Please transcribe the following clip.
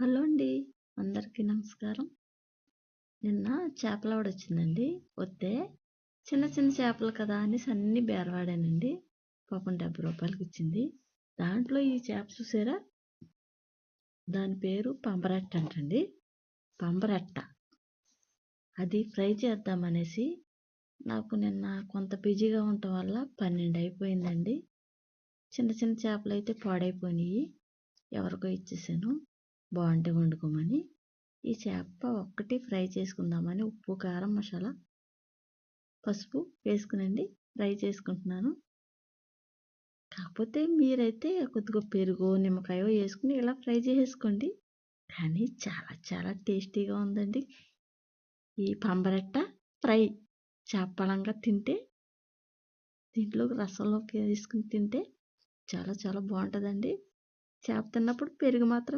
Hello అండి. అందరికీ నమస్కారం. నిన్న చేపలవాడు వచ్చిందండి వస్తే చిన్న చిన్న చేపలు కదా అనేసి అన్ని బేరవాడానండి. పాపం డెబ్బై రూపాయలకి ఇచ్చింది దాంట్లో ఈ చేప చూసారా? దాని పేరు పంబరెట్ట అంటండి. పంబరెట్ట. అది ఫ్రై చేద్దామనేసి నాకు నిన్న కొంత బిజీగా ఉండటం వల్ల పన్నెండు అయిపోయిందండి చిన్న చిన్న చేపలు అయితే పాడైపోయినాయి ఎవరికో ఇచ్చేసాను. బాగుంటే వండుకోమని. ఈ చేప ఒక్కటి ఫ్రై చేసుకుందామని ఉప్పు కారం మసాలా పసుపు వేసుకునండి. ఫ్రై చేసుకుంటున్నాను. కాకపోతే మీరైతే కొద్దిగా పెరుగు నిమ్మకాయ వేసుకుని ఇలా ఫ్రై చేసేసుకోండి కానీ చాలా చాలా టేస్టీగా ఉందండి. ఈ పంబరెట్ట ఫ్రై చేపలంగా తింటే దీంట్లో రసంలో తీసుకుని తింటే చాలా చాలా బాగుంటుందండి. చేప తిన్నప్పుడు పెరుగు మాత్రం